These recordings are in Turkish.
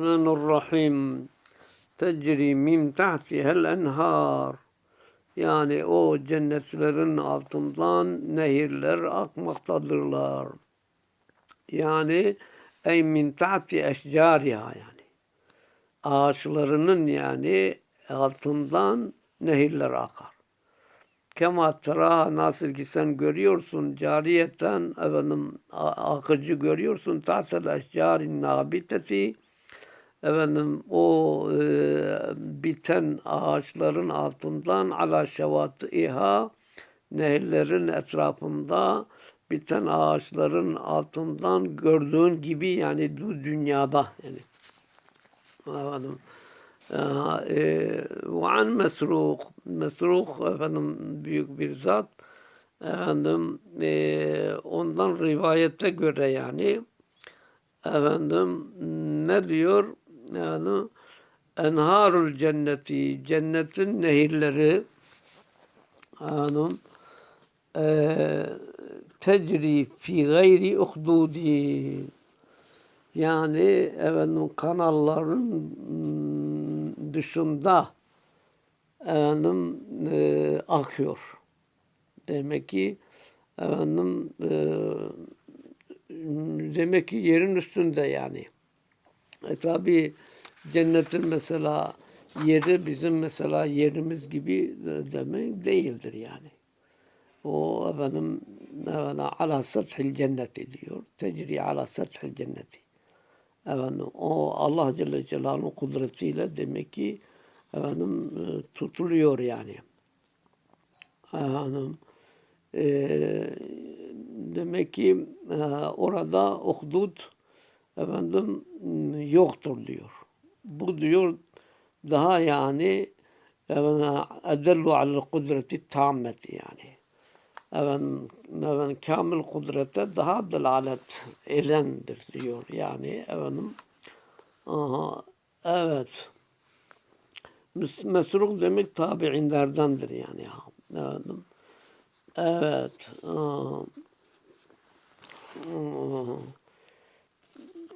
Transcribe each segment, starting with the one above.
الرحمن الرحيم تجري min tahtihel enhar yani o cennetlerin altından nehirler akmaktadırlar. Yani ey min tahti eşcariha yani. Ağaçlarının yani altından nehirler akar. Kema teraha nasıl ki sen görüyorsun cariyetten efendim akıcı görüyorsun tahtel eşcarin nabiteti efendim o e, biten ağaçların altından ala şevatiha nehirlerin etrafında biten ağaçların altından gördüğün gibi yani bu dünyada yani. Efendim e, ve an mesruk mesruk efendim büyük bir zat. Efendim e, ondan rivayete göre yani efendim ne diyor yani enharul cenneti cennetin nehirleri hanım e, tecri fi gayri uhdudi yani efendim kanalların dışında efendim e, akıyor. Demek ki efendim e, demek ki yerin üstünde yani. E tabi cennetin mesela yeri bizim mesela yerimiz gibi demek değildir yani. O efendim efendim ala sethil cenneti diyor. Tecri ala sethil cenneti. Efendim o Allah Celle Celaluhu'nun kudretiyle demek ki efendim e, tutuluyor yani. Efendim e, demek ki e, orada uhdud efendim yoktur diyor. Bu diyor daha yani edellu alel kudreti tammeti yani. Efendim, efendim kamil kudrete daha delalet edendir diyor yani efendim. Aha, evet. Mesruk demek tabi'inlerdendir yani. Efendim. Evet. Aha. Aha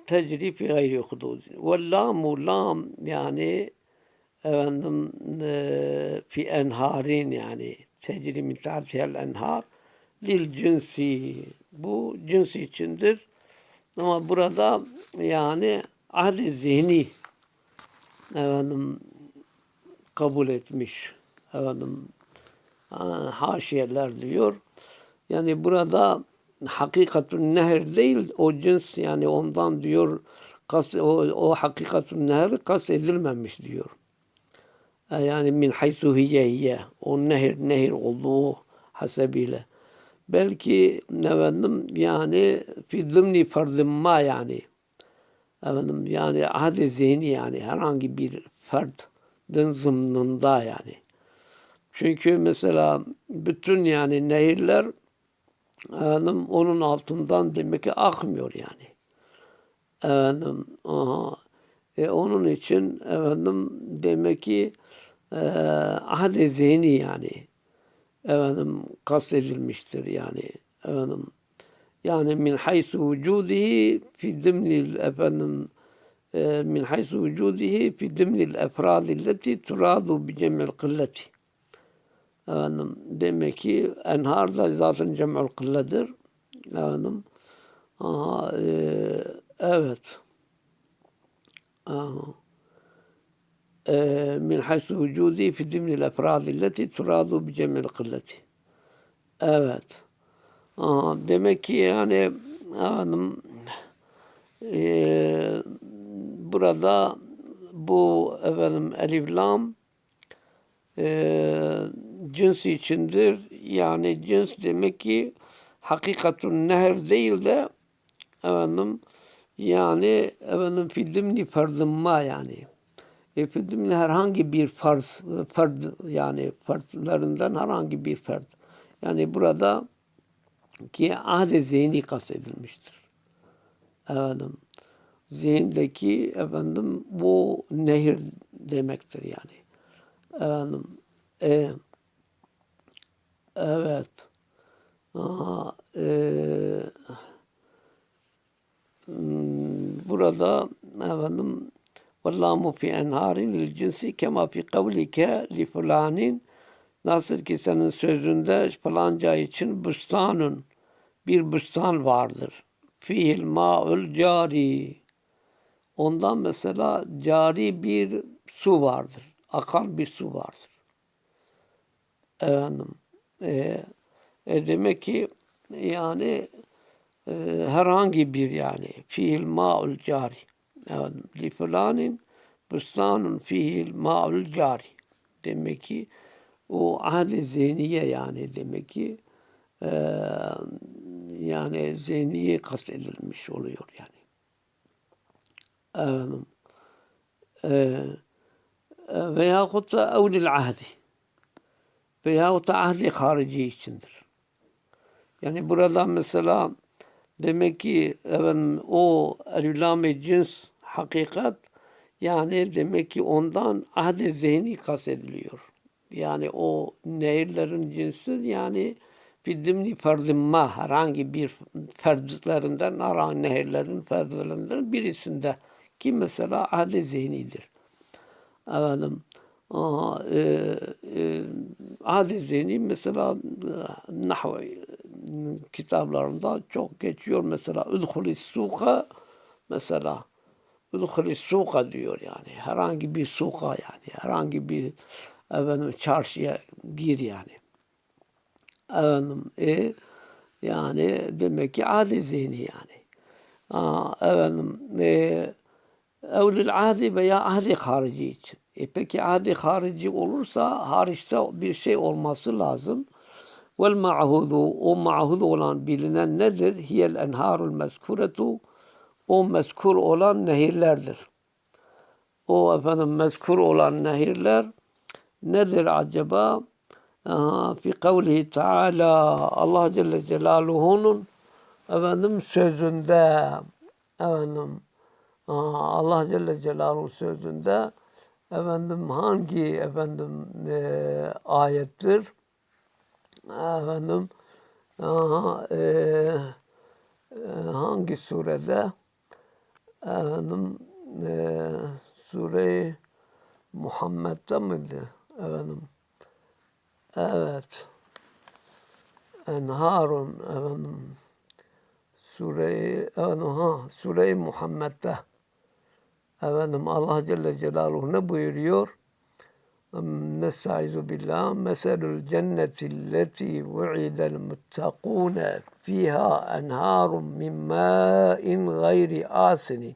tecri fi gayri hudud. Ve lamu lam yani efendim e, fi enharin yani tecri min tahtihel enhar lil cinsi. Bu cinsi içindir. Ama burada yani ahli zihni efendim kabul etmiş. Efendim haşiyeler diyor. Yani burada hakikatun nehr değil o cins yani ondan diyor kas, o, o hakikatun nehr kas edilmemiş diyor. E, yani min haysu hiye o nehir nehir olduğu hasebiyle. Belki efendim yani fi zımni fardın ma yani efendim yani ahde zihni yani herhangi bir ferdin zımnında yani. Çünkü mesela bütün yani nehirler Efendim, onun altından demek ki akmıyor yani. Efendim, aha. E, onun için efendim demek ki e, ahde zihni yani efendim kastedilmiştir yani efendim yani min haysu vücudihi fi dimnil efendim e, min haysu vücudihi fi dimnil efradilleti turadu bi cem'il kılleti Efendim, demek ki enhar da zaten cem'ül kılledir. Efendim, aha, e, evet. Aha. E, min haysu vücudi fi dimnil efradilleti turadu bi cem'il kılleti. Evet. Aha, demek ki yani efendim, e, burada bu efendim elif lam e, cins içindir. Yani cins demek ki hakikatun neher değil de efendim yani efendim fidimli fardımma yani. E, fidimli herhangi bir farz, fard yani fardlarından herhangi bir fard. Yani burada ki ahde zihni kastedilmiştir. Efendim zihindeki efendim bu nehir demektir yani. Efendim e, Evet. Aha, e, burada efendim Vallamu fi enharin lil cinsi kema fi kavlike li fulanin Nasıl ki senin sözünde falanca için bustanun bir bustan vardır. Fihil ma'ul cari. Ondan mesela cari bir su vardır. Akan bir su vardır. Efendim, e, e demek ki yani e, herhangi bir yani fiil ma'ul cari. Evet, li fulanin bustanun fiil ma'ul cari. Demek ki o ahli zihniye yani demek ki e, yani zihniye kastedilmiş oluyor yani. Efendim, e, veyahut da evlil ahdi veyahut da ahli harici içindir. Yani burada mesela demek ki efendim, o elulame cins hakikat yani demek ki ondan ahdi zihni kastediliyor. Yani o nehirlerin cinsi yani bir dimni ferdimma herhangi bir ferdlerinden herhangi nehirlerin ferdlerinden birisinde ki mesela ahli zihnidir. Efendim, aha, e, e, ahli zihni mesela e, nahv kitaplarında çok geçiyor mesela udhulis suka mesela udhulis suka diyor yani herhangi bir suka yani herhangi bir efendim çarşıya gir yani. Efendim e, yani demek ki adi zihni yani. Aa, efendim e, evlil ahdi veya ahdi harici için. E peki ahdi harici olursa hariçte bir şey olması lazım. Vel ma'hudu o ma'hud olan bilinen nedir? Hiyel enharul mezkuretu o mezkur olan nehirlerdir. O efendim mezkur olan nehirler nedir acaba? Aha, fi kavlihi Teala Allah Celle Celaluhu'nun efendim sözünde efendim Allah Celle Celaluhu sözünde efendim hangi efendim e, ayettir? Efendim aha, e, e, hangi surede? Efendim e, sure Muhammed'de miydi? Efendim evet Enharun efendim Sure-i efendim, ha, Sure-i Muhammed'de efendim Allah Celle Celaluhu ne buyuruyor? Nestaizu billah meselul cenneti leti vu'idel muttakune fiha enharun min ma'in gayri asinin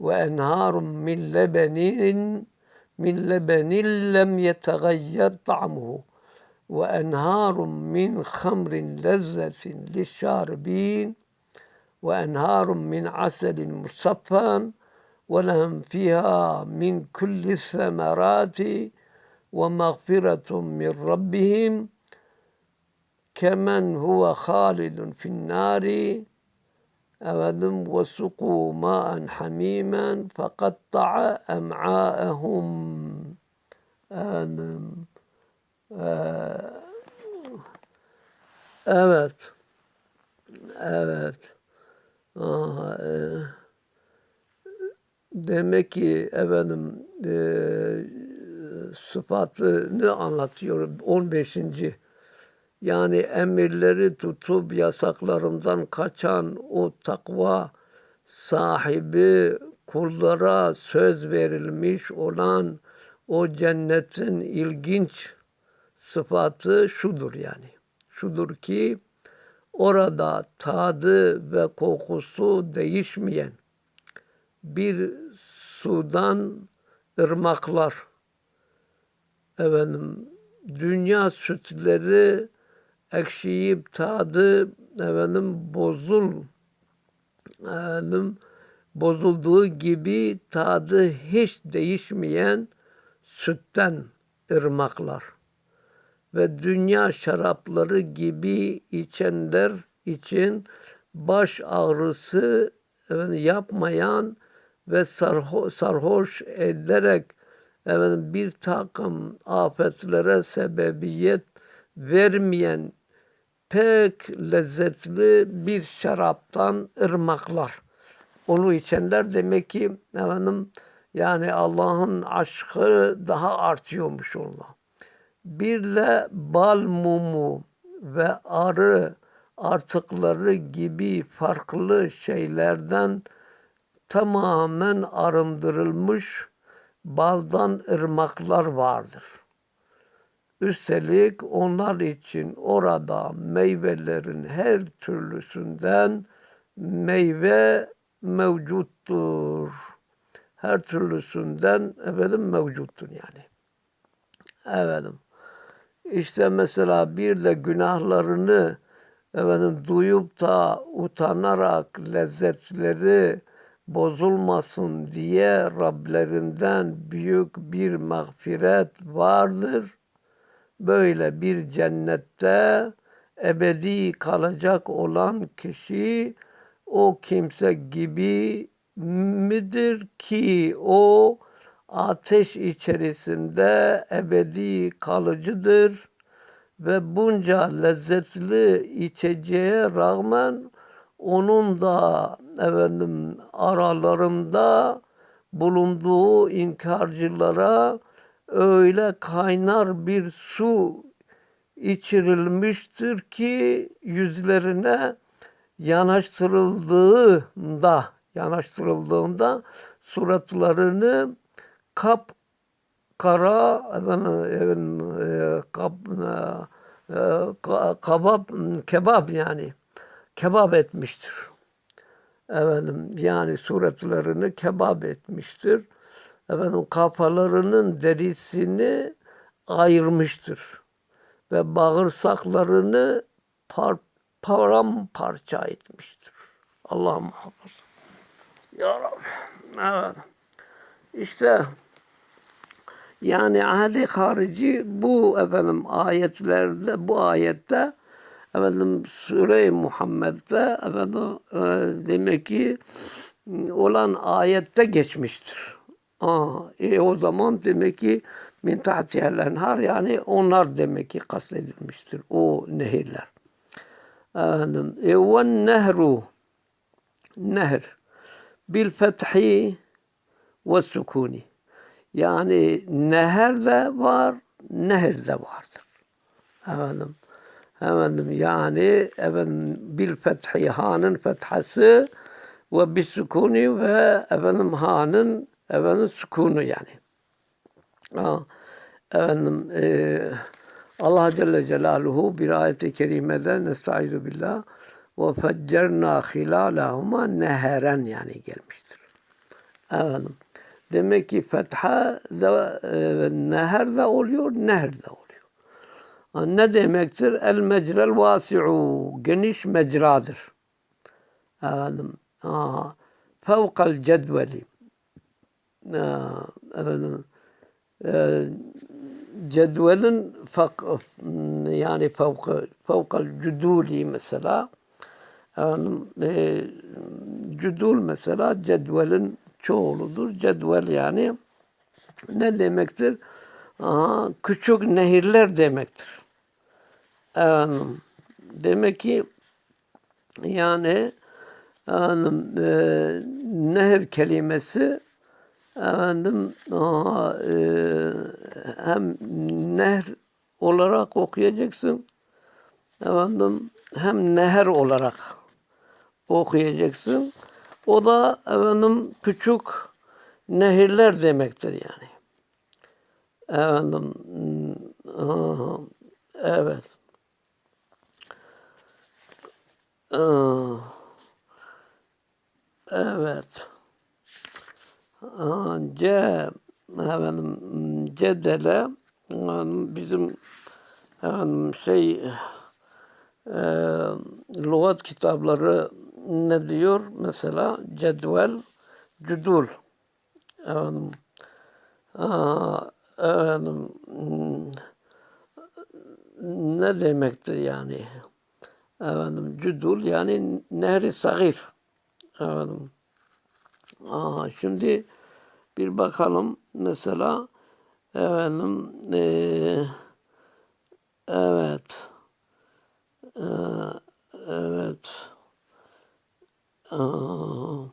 ve enharun min lebenin min lebenin lem yetegayyer ta'muhu ve enharun min hamrin lezzetin lişşaribin ve enharun min aselin musaffan ve lehum fiha min kulli semerati ve mağfiretun min rabbihim kemen huve halidun fin nari efendim ve suku ma'en hamimen fekatta'a em'a'ehum efendim evet evet Aha, e, demek ki efendim e, sıfatını anlatıyor 15 yani emirleri tutup yasaklarından kaçan o takva sahibi kullara söz verilmiş olan o cennetin ilginç sıfatı şudur yani. Şudur ki orada tadı ve kokusu değişmeyen bir sudan ırmaklar. Efendim dünya sütleri ekşiyip tadı efendim bozul efendim bozulduğu gibi tadı hiç değişmeyen sütten ırmaklar. Ve dünya şarapları gibi içenler için baş ağrısı efendim, yapmayan ve sarho sarhoş ederek efendim, bir takım afetlere sebebiyet vermeyen pek lezzetli bir şaraptan ırmaklar. Onu içenler demek ki efendim Yani Allah'ın aşkı daha artıyormuş onunla. Bir de bal mumu ve arı artıkları gibi farklı şeylerden tamamen arındırılmış baldan ırmaklar vardır. Üstelik onlar için orada meyvelerin her türlüsünden meyve mevcuttur. Her türlüsünden efendim mevcuttur yani. Efendim. İşte mesela bir de günahlarını efendim duyup da utanarak lezzetleri bozulmasın diye Rablerinden büyük bir mağfiret vardır. Böyle bir cennette ebedi kalacak olan kişi o kimse gibi midir ki o ateş içerisinde ebedi kalıcıdır ve bunca lezzetli içeceğe rağmen onun da efendim aralarında bulunduğu inkarcılara öyle kaynar bir su içirilmiştir ki yüzlerine yanaştırıldığında yanaştırıldığında suratlarını kap kara efendim, efendim, e, kap, e, kabap kebap yani kebap etmiştir. Efendim yani suratlarını kebap etmiştir. Efendim kafalarının derisini ayırmıştır. Ve bağırsaklarını par paramparça etmiştir. Allah muhafaza. Ya Rabbi. Evet. İşte yani ahli harici bu efendim ayetlerde bu ayette efendim Sure-i Muhammed'de efendim e, demek ki olan ayette geçmiştir. Aa, e, o zaman demek ki min enhar yani onlar demek ki kastedilmiştir. O nehirler. Efendim, e, ve nehru nehr bil fethi ve sukuni. Yani neher de var, nehir de vardır. Efendim, efendim yani efendim bil fethi hanın fethası ve bis sukuni ve efendim hanın efendim sukunu yani. Ha, efendim e, Allah Celle Celaluhu bir ayet-i kerimede nestaizu billah ve feccerna hilalahuma neheren yani gelmiştir. Efendim. Demek ki fetha da e, neher de oluyor, neher de oluyor. Ne demektir? El mecrel vasi'u. Geniş mecradır. Efendim. Aha. Fevkal cedveli. Efendim. E, cedvelin fak, yani fevka, fevkal cuduli mesela. Efendim, e, cudul mesela cedvelin çoğuludur. Cedvel yani ne demektir? Aha, küçük nehirler demektir. Efendim, demek ki yani efendim, e, nehir kelimesi efendim aha, e, hem nehr olarak okuyacaksın efendim hem neher olarak okuyacaksın. O da efendim küçük nehirler demektir yani. Efendim aha, evet. Evet. C efendim cedele bizim efendim şey e, lügat kitapları ne diyor? Mesela cedvel, cüdul. Efendim, aa, efendim, ne demektir yani? Efendim, cüdul yani nehri sagir. Efendim, aa, şimdi bir bakalım mesela efendim e, evet e, evet. Aa.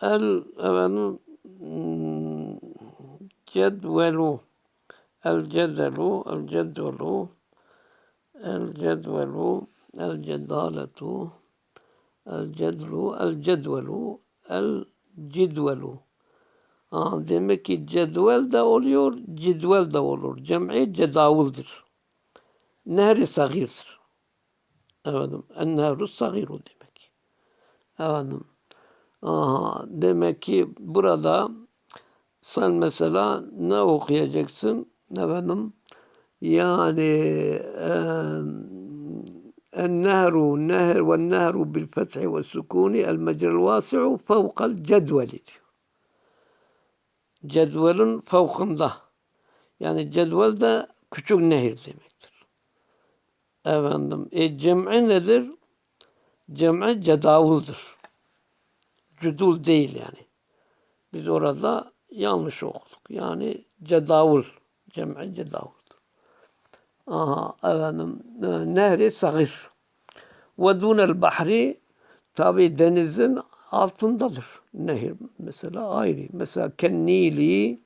el efendim hmm, cedvelu. El cedelu el cedvelu el cedvelu el cedaletu el cedlu el cedvelu el cidvelu Aa, demek ki cedvel de oluyor, cidvel de olur. Cem'i cedavuldur. Nehri sagirdir. Efendim, en nehru sagiru demek. Efendim, aha, demek ki burada sen mesela ne okuyacaksın? Efendim, yani النهر النهر والنهر بالفتح والسكون المجرى الواسع فوق الجدول diyor. Cedvelin fevkında. Yani cedvel de küçük nehir demektir. Efendim, e, cem'i nedir? Cem'i cedavuldur. Cüdul değil yani. Biz orada yanlış okuduk. Yani cedavul. Cem'i cedavuldur. E, nehri sagir. Ve dunel bahri tabi denizin altındadır. Nehir mesela ayrı. Mesela Kennili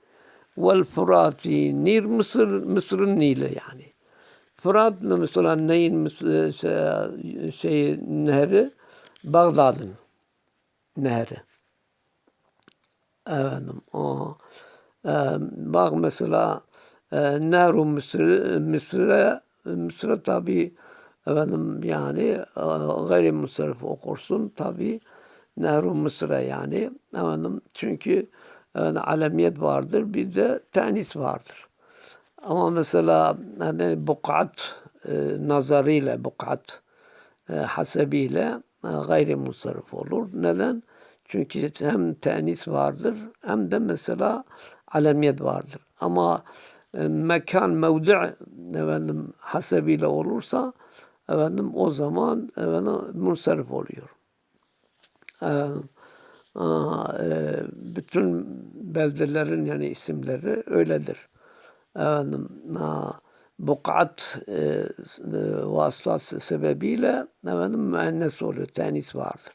vel Furati. Nil Mısır, Mısır'ın Nili yani. Fırat mesela neyin şey, nehri? Bağdat'ın nehri. Efendim o e, bak mesela e, Nehru Mısır, Mısır'a Mısır'a tabi efendim yani e, gayrimüsrif okursun tabi Nehru Mısır'a yani efendim çünkü yani alemiyet vardır bir de tenis vardır. Ama mesela hani bukat e, nazarıyla bukat e, hasebiyle e, gayrimüsrif olur. Neden? Çünkü hem tenis vardır hem de mesela alemiyet vardır. Ama mekan, mevdi efendim hasebiyle olursa efendim o zaman efendim munsarif oluyor. Efendim, aa, e, bütün beldelerin yani isimleri öyledir. Efendim, aa, bukat e, e, vasıtası sebebiyle efendim müennes oluyor, tenis vardır.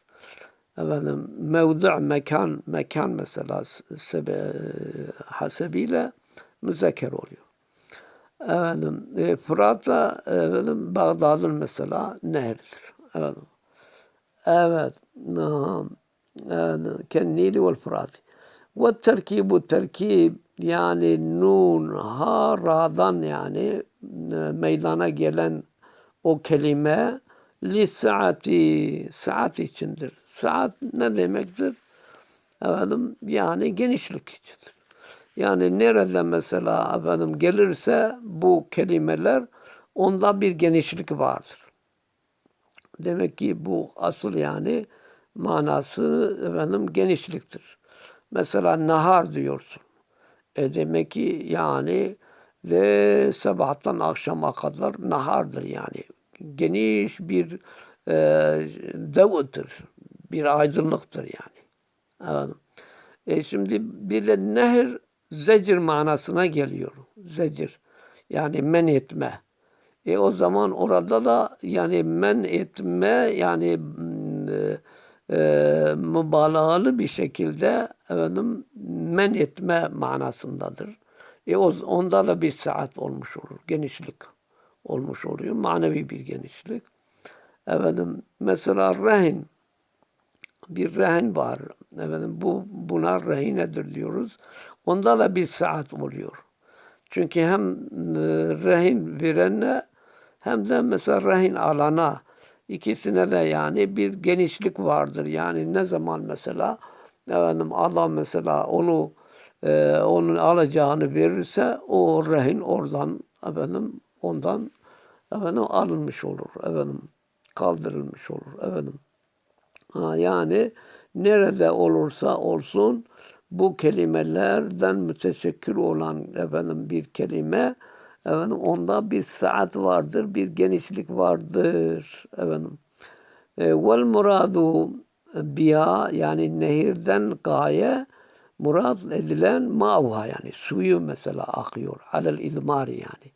Efendim mevdi mekan mekan mesela sebe, hasebiyle müzekker oluyor. Efendim e, Fırat da efendim Bağdat'ın mesela nehridir. Efendim. Evet. evet. Kennili vel Fırat. Ve terkibu terkib yani nun, ha, ra'dan yani e, meydana gelen o kelime li saati, saat içindir. Saat ne demektir? Efendim yani genişlik içindir. Yani nerede mesela efendim gelirse bu kelimeler onda bir genişlik vardır. Demek ki bu asıl yani manası efendim genişliktir. Mesela nahar diyorsun. E demek ki yani de sabahtan akşama kadar nahardır yani. Geniş bir e, devıttır. Bir aydınlıktır yani. Efendim. E şimdi bir de nehir zecir manasına geliyor. Zecir. Yani men etme. E o zaman orada da yani men etme yani e, e, mübalağalı bir şekilde efendim men etme manasındadır. E onda da bir saat olmuş olur. Genişlik olmuş oluyor. Manevi bir genişlik. Efendim mesela rehin bir rehin var. Efendim bu buna rehinedir diyoruz. Onda da bir saat oluyor. Çünkü hem e, rehin verenle hem de mesela rehin alana ikisine de yani bir genişlik vardır. Yani ne zaman mesela efendim Allah mesela onu e, onun alacağını verirse o rehin oradan efendim ondan efendim alınmış olur. Efendim kaldırılmış olur. Efendim. Ha, yani nerede olursa olsun bu kelimelerden müteşekkir olan efendim bir kelime efendim onda bir saat vardır, bir genişlik vardır efendim. E, vel muradu biha yani nehirden gaye murad edilen ma'uha yani suyu mesela akıyor. Alel ilmari yani.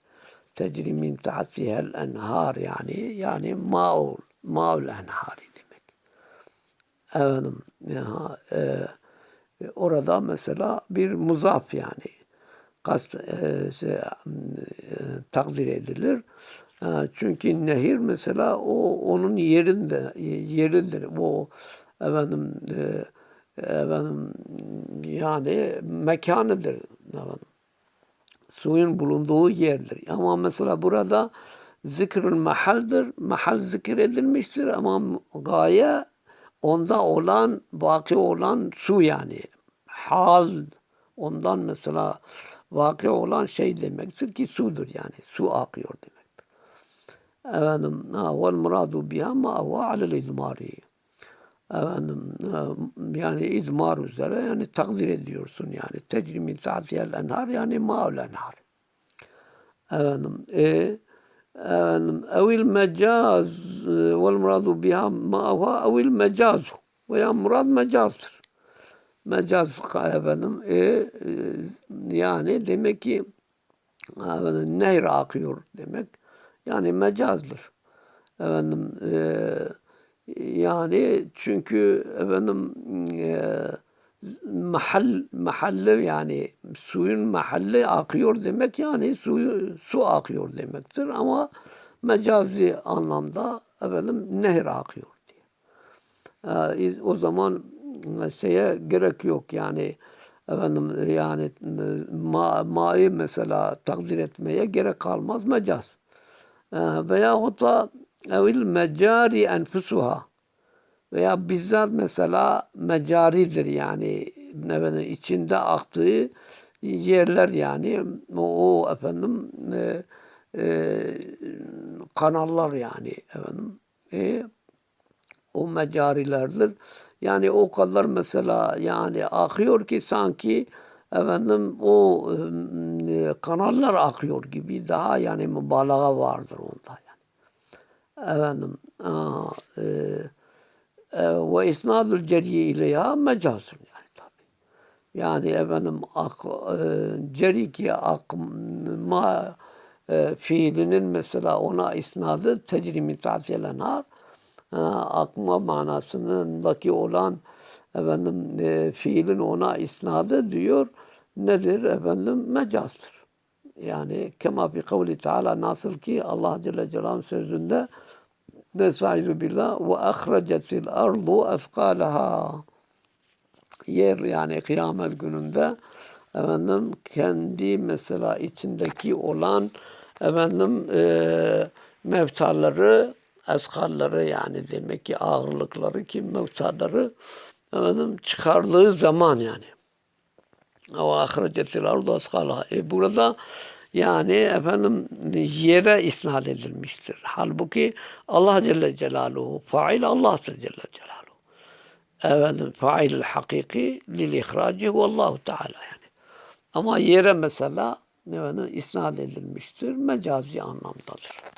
Tecri min tahtihel enhar yani yani ma'ul ma'ul enhari. Efendim ya, e, E, orada mesela bir muzaf yani kast e, şey, e, takdir edilir. E, çünkü nehir mesela o onun yerinde yeridir. O efendim e, efendim yani mekanıdır efendim. Suyun bulunduğu yerdir. Ama mesela burada zikrül mahaldir. Mahal zikir edilmiştir ama gaye onda olan, vaki olan su yani. Hal ondan mesela vaki olan şey demektir ki sudur yani. Su akıyor demektir. Efendim, vel muradu biha ma huwa alel izmari. Efendim, yani izmar üzere yani takdir ediyorsun yani. Tecri min tahtiyel enhar yani ma'ul enhar. Efendim, e, evil mecaz vel muradu biha ma huwa evil mecazu veya murad mecazdır. Mecaz efendim e, e, yani demek ki efendim, nehir akıyor demek. Yani mecazdır. Efendim e, yani çünkü efendim e, mahal mahalle yani suyun mahalle akıyor demek yani suyu su akıyor demektir ama mecazi anlamda efendim nehir akıyor diye. E, o zaman şeye gerek yok yani efendim yani ma, ma'yı mesela takdir etmeye gerek kalmaz mecaz. E, veyahut da evil mecari enfusuha veya bizzat mesela mecaridir yani efendim, içinde aktığı yerler yani o, o efendim e, e, kanallar yani efendim e, o mecarilerdir. Yani o kadar mesela yani akıyor ki sanki efendim o e, kanallar akıyor gibi daha yani mübalağa vardır onda yani. Efendim e, e, ve isnadul ceriye ileyha mecazun yani tabi. Yani efendim ak, e, ceri ki ak, ma e, fiilinin mesela ona isnadı tecrimi tahtiyelenhar akma manasındaki olan efendim e, fiilin ona isnadı diyor nedir efendim mecazdır. Yani kema fi kavli taala nasıl ki Allah Celle Celaluhu sözünde Nestaizu billah ve ahrecetil ardu efkalaha yer yani kıyamet gününde efendim kendi mesela içindeki olan efendim e, mevtaları eskalları yani demek ki ağırlıkları ki mevtaları efendim çıkardığı zaman yani. O ahirecetil ardu eskalaha. E burada yani efendim yere isnat edilmiştir. Halbuki Allah Celle Celaluhu fail Allah'tır Celle Celaluhu. Efendim fail hakiki lil ihraci Allahu Teala yani. Ama yere mesela efendim isnat edilmiştir. Mecazi anlamdadır.